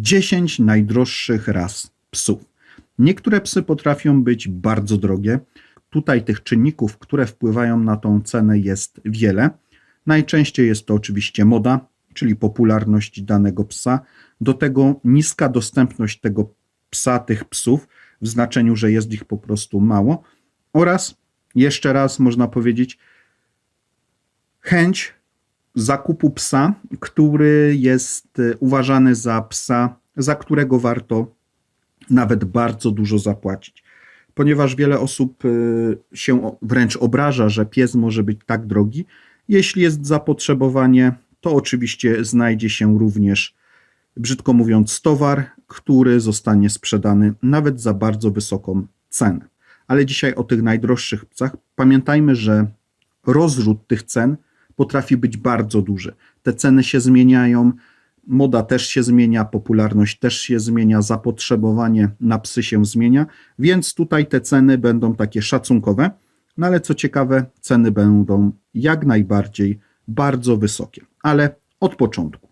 10 najdroższych ras psów. Niektóre psy potrafią być bardzo drogie. Tutaj tych czynników, które wpływają na tą cenę, jest wiele. Najczęściej jest to oczywiście moda, czyli popularność danego psa. Do tego niska dostępność tego psa, tych psów, w znaczeniu, że jest ich po prostu mało. Oraz jeszcze raz można powiedzieć, chęć zakupu psa, który jest e, uważany za psa, za którego warto nawet bardzo dużo zapłacić. Ponieważ wiele osób e, się wręcz obraża, że pies może być tak drogi. Jeśli jest zapotrzebowanie, to oczywiście znajdzie się również, brzydko mówiąc, towar, który zostanie sprzedany nawet za bardzo wysoką cenę. Ale dzisiaj o tych najdroższych psach. Pamiętajmy, że rozrzut tych cen potrafi być bardzo duży. Te ceny się zmieniają, moda też się zmienia, popularność też się zmienia, zapotrzebowanie na psy się zmienia, więc tutaj te ceny będą takie szacunkowe. No ale co ciekawe, ceny będą jak najbardziej bardzo wysokie. Ale od początku.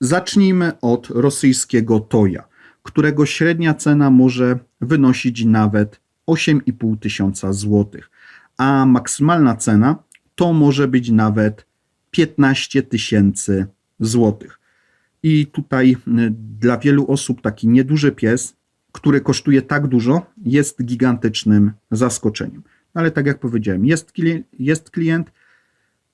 Zacznijmy od rosyjskiego toja, którego średnia cena może wynosić nawet 8,5 tysiąca złotych, a maksymalna cena to może być nawet 15 tysięcy złotych. I tutaj y, dla wielu osób taki nieduży pies, który kosztuje tak dużo, jest gigantycznym zaskoczeniem. Ale tak jak powiedziałem, jest klient, jest klient,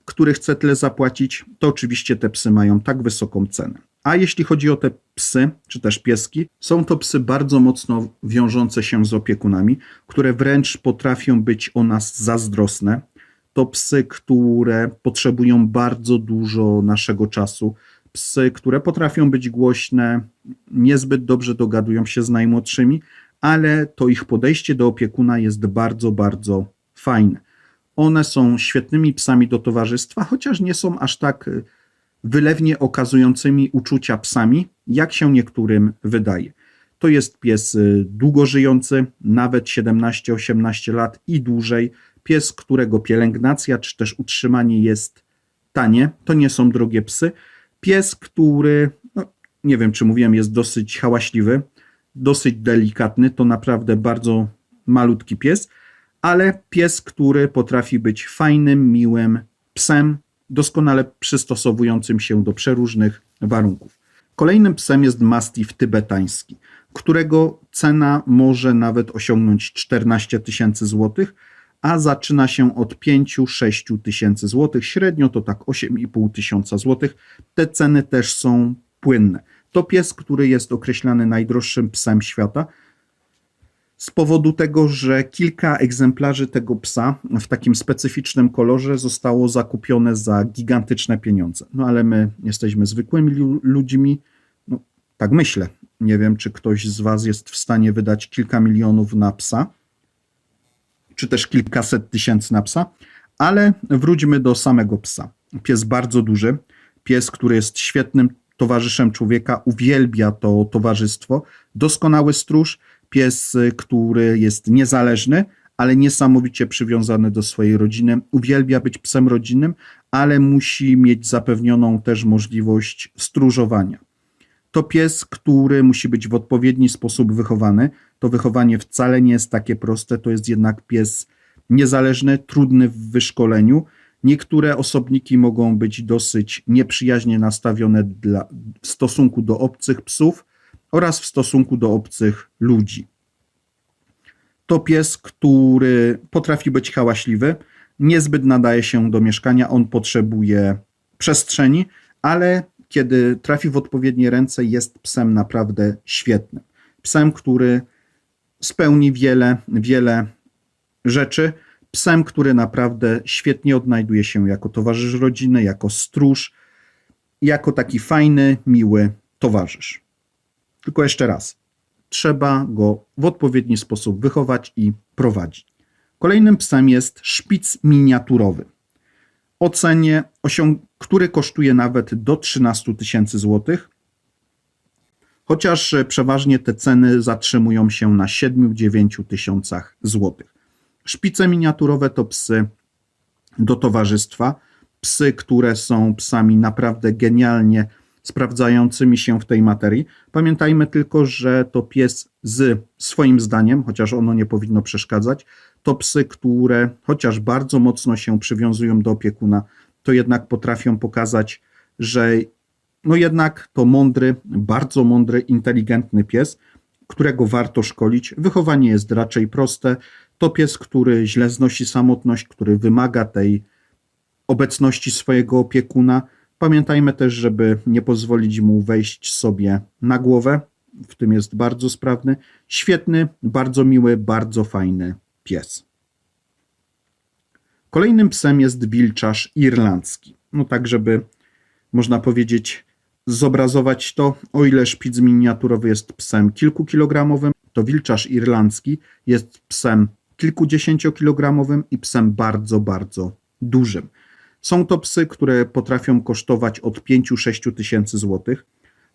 który chce tyle zapłacić, to oczywiście te psy mają tak wysoką cenę. A jeśli chodzi o te psy, czy też pieski, są to psy bardzo mocno wiążące się z opiekunami, które wręcz potrafią być o nas zazdrosne, to psy, które potrzebują bardzo dużo naszego czasu, psy, które potrafią być głośne, niezbyt dobrze dogadują się z najmłodszymi, ale to ich podejście do opiekuna jest bardzo, bardzo fajne. One są świetnymi psami do towarzystwa, chociaż nie są aż tak y, wylewnie okazującymi uczucia psami, jak się niektórym wydaje. To jest pies y, długo żyjący, nawet 17-18 lat i dłużej, pies, którego pielęgnacja czy też utrzymanie jest tanie, to nie są drogie psy. Pies, który, no, nie wiem czy mówiłem, jest dosyć hałaśliwy, dosyć delikatny, to naprawdę bardzo malutki pies, ale pies, który potrafi być fajnym, miłym psem, doskonale przystosowującym się do przeróżnych warunków. Kolejnym psem jest mastiff tybetański, którego cena może nawet osiągnąć 14 tysięcy złotych, a zaczyna się od 5-6 tysięcy złotych. Średnio to tak 8,5 tysiąca złotych. Te ceny też są płynne. To pies, który jest określany najdroższym psem świata, z powodu tego, że kilka egzemplarzy tego psa w takim specyficznym kolorze zostało zakupione za gigantyczne pieniądze. No ale my jesteśmy zwykłymi ludźmi, no, tak myślę. Nie wiem, czy ktoś z Was jest w stanie wydać kilka milionów na psa czy też kilkaset tysięcy na psa, ale wróćmy do samego psa. Pies bardzo duży, pies, który jest świetnym towarzyszem człowieka, uwielbia to towarzystwo, doskonały stróż, pies, który jest niezależny, ale niesamowicie przywiązany do swojej rodziny, uwielbia być psem rodzinnym, ale musi mieć zapewnioną też możliwość stróżowania. To pies, który musi być w odpowiedni sposób wychowany. To wychowanie wcale nie jest takie proste, to jest jednak pies niezależny, trudny w wyszkoleniu. Niektóre osobniki mogą być dosyć nieprzyjaźnie nastawione dla, w stosunku do obcych psów oraz w stosunku do obcych ludzi. To pies, który potrafi być hałaśliwy, niezbyt nadaje się do mieszkania, on potrzebuje przestrzeni, ale kiedy trafi w odpowiednie ręce, jest psem naprawdę świetnym. Psem, który spełni wiele, wiele rzeczy. Psem, który naprawdę świetnie odnajduje się jako towarzysz rodziny, jako stróż, jako taki fajny, miły towarzysz. Tylko jeszcze raz, trzeba go w odpowiedni sposób wychować i prowadzić. Kolejnym psem jest szpic miniaturowy o cenie, który kosztuje nawet do 13 tysięcy złotych, chociaż przeważnie te ceny zatrzymują się na 7-9 tysiącach złotych. Szpice miniaturowe to psy do towarzystwa, psy, które są psami naprawdę genialnie sprawdzającymi się w tej materii. Pamiętajmy tylko, że to pies z swoim zdaniem, chociaż ono nie powinno przeszkadzać, to psy, które chociaż bardzo mocno się przywiązują do opiekuna, to jednak potrafią pokazać, że no jednak to mądry, bardzo mądry, inteligentny pies, którego warto szkolić. Wychowanie jest raczej proste. To pies, który źle znosi samotność, który wymaga tej obecności swojego opiekuna. Pamiętajmy też, żeby nie pozwolić mu wejść sobie na głowę. W tym jest bardzo sprawny. Świetny, bardzo miły, bardzo fajny pies. Kolejnym psem jest wilczarz irlandzki. No tak, żeby można powiedzieć, zobrazować to, o ile szpic miniaturowy jest psem kilkukilogramowym, to wilczarz irlandzki jest psem kilkudziesięciokilogramowym i psem bardzo, bardzo dużym. Są to psy, które potrafią kosztować od 5-6 tysięcy złotych,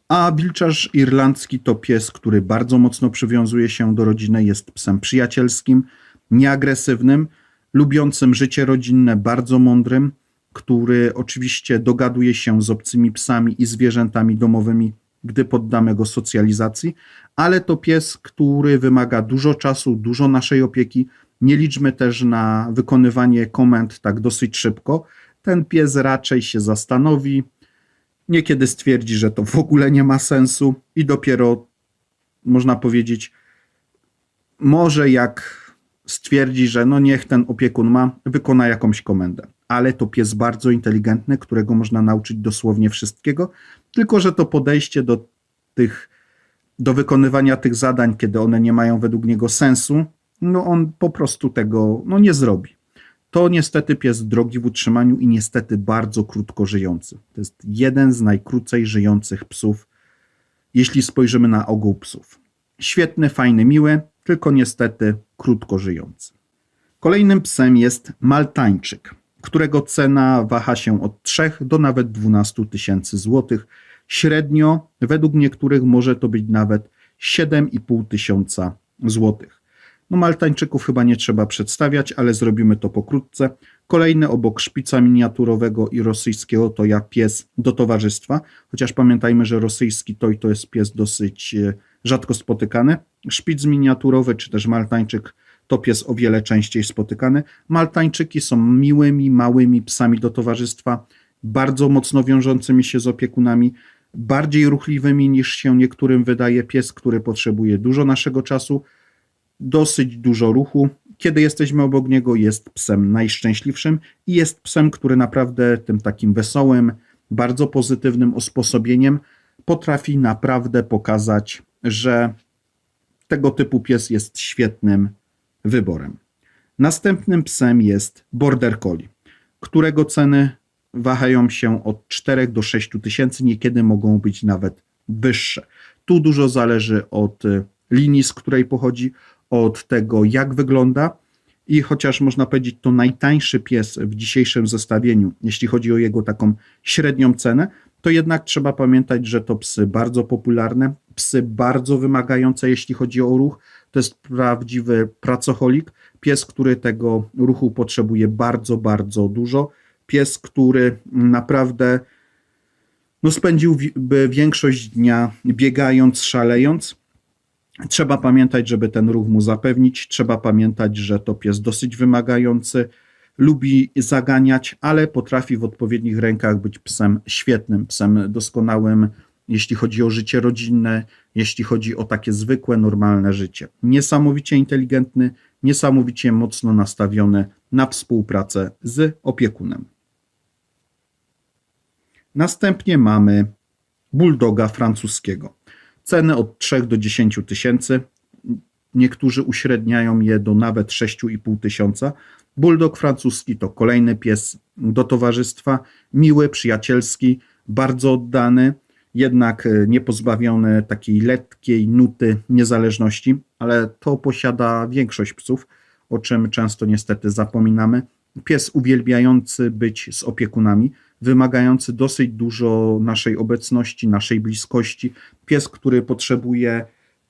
a wilczarz irlandzki to pies, który bardzo mocno przywiązuje się do rodziny, jest psem przyjacielskim, nieagresywnym, lubiącym życie rodzinne, bardzo mądrym, który oczywiście dogaduje się z obcymi psami i zwierzętami domowymi, gdy poddamy go socjalizacji, ale to pies, który wymaga dużo czasu, dużo naszej opieki. Nie liczmy też na wykonywanie komend tak dosyć szybko. Ten pies raczej się zastanowi, niekiedy stwierdzi, że to w ogóle nie ma sensu i dopiero można powiedzieć, może jak stwierdzi, że no niech ten opiekun ma, wykona jakąś komendę. Ale to pies bardzo inteligentny, którego można nauczyć dosłownie wszystkiego, tylko że to podejście do tych, do wykonywania tych zadań, kiedy one nie mają według niego sensu, no on po prostu tego no nie zrobi. To niestety pies drogi w utrzymaniu i niestety bardzo krótko żyjący. To jest jeden z najkrócej żyjących psów, jeśli spojrzymy na ogół psów. Świetny, fajny, miły, tylko niestety krótko żyjący. Kolejnym psem jest Maltańczyk, którego cena waha się od 3 do nawet 12 tysięcy złotych. Średnio, według niektórych, może to być nawet 7,5 tysiąca złotych. No, Maltańczyków chyba nie trzeba przedstawiać, ale zrobimy to pokrótce. Kolejny obok szpica miniaturowego i rosyjskiego to ja pies do towarzystwa, chociaż pamiętajmy, że rosyjski toj to jest pies dosyć e, rzadko spotykany. Szpic miniaturowy czy też maltańczyk to pies o wiele częściej spotykany. Maltańczyki są miłymi, małymi psami do towarzystwa, bardzo mocno wiążącymi się z opiekunami, bardziej ruchliwymi niż się niektórym wydaje. Pies, który potrzebuje dużo naszego czasu, dosyć dużo ruchu. Kiedy jesteśmy obok niego, jest psem najszczęśliwszym i jest psem, który naprawdę tym takim wesołym, bardzo pozytywnym usposobieniem potrafi naprawdę pokazać, że tego typu pies jest świetnym wyborem. Następnym psem jest Border Collie, którego ceny wahają się od 4 do 6 tysięcy, niekiedy mogą być nawet wyższe. Tu dużo zależy od linii, z której pochodzi, od tego, jak wygląda. I chociaż można powiedzieć, to najtańszy pies w dzisiejszym zestawieniu, jeśli chodzi o jego taką średnią cenę, to jednak trzeba pamiętać, że to psy bardzo popularne, psy bardzo wymagające, jeśli chodzi o ruch. To jest prawdziwy pracocholik, pies, który tego ruchu potrzebuje bardzo, bardzo dużo. Pies, który naprawdę no, spędziłby większość dnia biegając, szalejąc. Trzeba pamiętać, żeby ten ruch mu zapewnić. Trzeba pamiętać, że to pies dosyć wymagający, lubi zaganiać, ale potrafi w odpowiednich rękach być psem świetnym, psem doskonałym, jeśli chodzi o życie rodzinne, jeśli chodzi o takie zwykłe, normalne życie. Niesamowicie inteligentny, niesamowicie mocno nastawiony na współpracę z opiekunem. Następnie mamy bulldoga francuskiego. Ceny od 3 do 10 tysięcy. Niektórzy uśredniają je do nawet 6,5 tysiąca. Bulldog francuski to kolejny pies do towarzystwa, miły, przyjacielski, bardzo oddany, jednak e, nie pozbawiony takiej lekkiej nuty niezależności, ale to posiada większość psów, o czym często niestety zapominamy. Pies uwielbiający być z opiekunami, wymagający dosyć dużo naszej obecności, naszej bliskości. Pies, który potrzebuje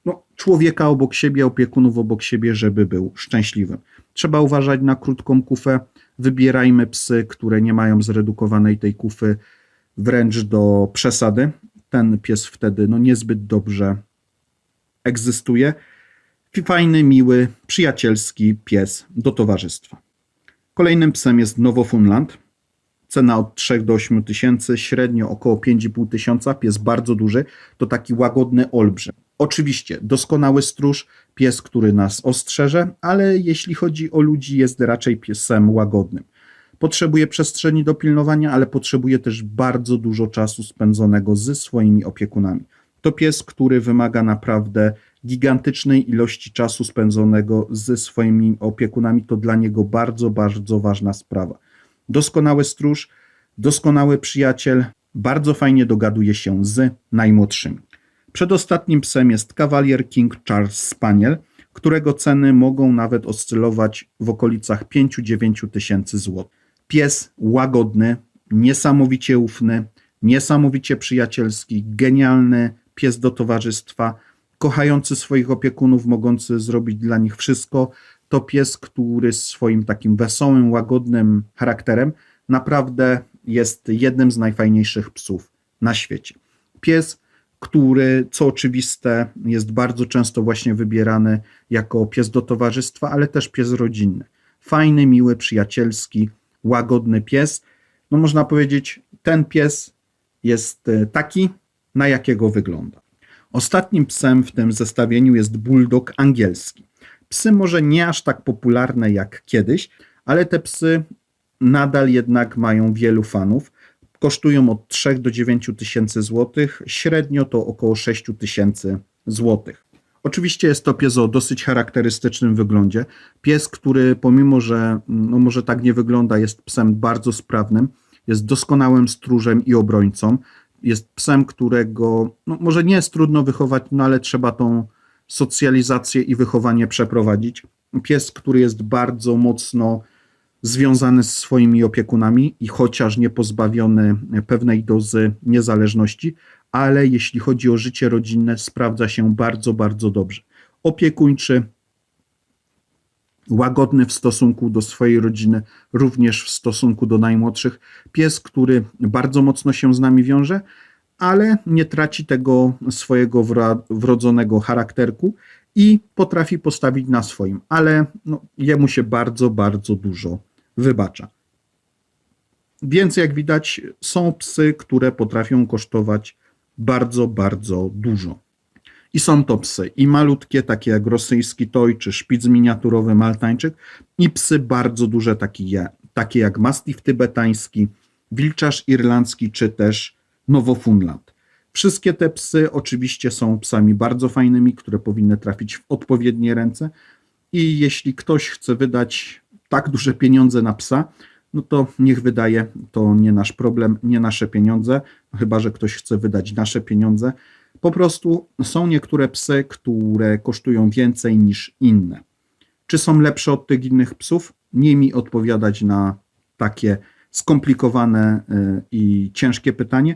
no, człowieka obok siebie, opiekunów obok siebie, żeby był szczęśliwym. Trzeba uważać na krótką kufę. Wybierajmy psy, które nie mają zredukowanej tej kufy wręcz do przesady. ten pies wtedy no, niezbyt dobrze egzystuje. Fajny, miły, przyjacielski pies do towarzystwa. Kolejnym psem jest Nowofunland. Cena od 3 do 8 tysięcy, średnio około 5,5 tysiąca. Pies bardzo duży, to taki łagodny olbrzym. Oczywiście doskonały stróż, pies, który nas ostrzeże, ale jeśli chodzi o ludzi, jest raczej piesem łagodnym. Potrzebuje przestrzeni do pilnowania, ale potrzebuje też bardzo dużo czasu spędzonego ze swoimi opiekunami. To pies, który wymaga naprawdę gigantycznej ilości czasu spędzonego ze swoimi opiekunami. To dla niego bardzo, bardzo ważna sprawa. Doskonały stróż, doskonały przyjaciel, bardzo fajnie dogaduje się z najmłodszymi. Przedostatnim psem jest Cavalier King Charles Spaniel, którego ceny mogą nawet oscylować w okolicach 5-9 tysięcy złotych. Pies łagodny, niesamowicie ufny, niesamowicie przyjacielski, genialny pies do towarzystwa, kochający swoich opiekunów, mogący zrobić dla nich wszystko. To pies, który swoim takim wesołym, łagodnym charakterem naprawdę jest jednym z najfajniejszych psów na świecie. Pies, który, co oczywiste, jest bardzo często właśnie wybierany jako pies do towarzystwa, ale też pies rodzinny. Fajny, miły, przyjacielski, łagodny pies. No można powiedzieć, ten pies jest e, taki, na jakiego wygląda. Ostatnim psem w tym zestawieniu jest bulldog angielski. Psy może nie aż tak popularne jak kiedyś, ale te psy nadal jednak mają wielu fanów. Kosztują od 3 do 9 tysięcy złotych, średnio to około 6 tysięcy złotych. Oczywiście jest to pies o dosyć charakterystycznym wyglądzie. Pies, który pomimo, że no może tak nie wygląda, jest psem bardzo sprawnym, jest doskonałym stróżem i obrońcą. Jest psem, którego no może nie jest trudno wychować, no ale trzeba tą socjalizację i wychowanie przeprowadzić. Pies, który jest bardzo mocno związany z swoimi opiekunami i chociaż nie pozbawiony pewnej dozy niezależności, ale jeśli chodzi o życie rodzinne, sprawdza się bardzo, bardzo dobrze. Opiekuńczy, łagodny w stosunku do swojej rodziny, również w stosunku do najmłodszych. Pies, który bardzo mocno się z nami wiąże, ale nie traci tego swojego wrodzonego charakterku i potrafi postawić na swoim, ale no, jemu się bardzo, bardzo dużo wybacza. Więc jak widać, są psy, które potrafią kosztować bardzo, bardzo dużo. I są to psy i malutkie, takie jak rosyjski toj czy szpic miniaturowy maltańczyk, i psy bardzo duże, takie, takie jak mastiff tybetański, wilczarz irlandzki czy też nowofunland. Wszystkie te psy oczywiście są psami bardzo fajnymi, które powinny trafić w odpowiednie ręce. I jeśli ktoś chce wydać tak duże pieniądze na psa, no to niech wydaje, to nie nasz problem, nie nasze pieniądze, chyba że ktoś chce wydać nasze pieniądze. Po prostu są niektóre psy, które kosztują więcej niż inne. Czy są lepsze od tych innych psów? Nie mi odpowiadać na takie skomplikowane y, i ciężkie pytanie.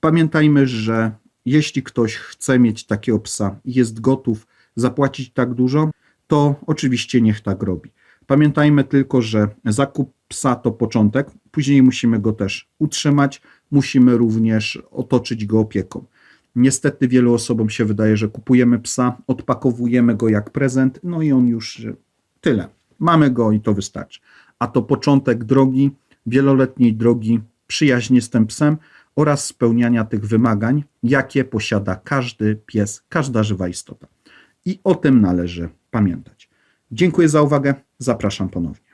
Pamiętajmy, że jeśli ktoś chce mieć takiego psa i jest gotów zapłacić tak dużo, to oczywiście niech tak robi. Pamiętajmy tylko, że zakup psa to początek, później musimy go też utrzymać, musimy również otoczyć go opieką. Niestety wielu osobom się wydaje, że kupujemy psa, odpakowujemy go jak prezent, no i on już tyle. Mamy go i to wystarczy. A to początek drogi, wieloletniej drogi przyjaźni z tym psem oraz spełniania tych wymagań, jakie posiada każdy pies, każda żywa istota. I o tym należy pamiętać. Dziękuję za uwagę. Zapraszam ponownie.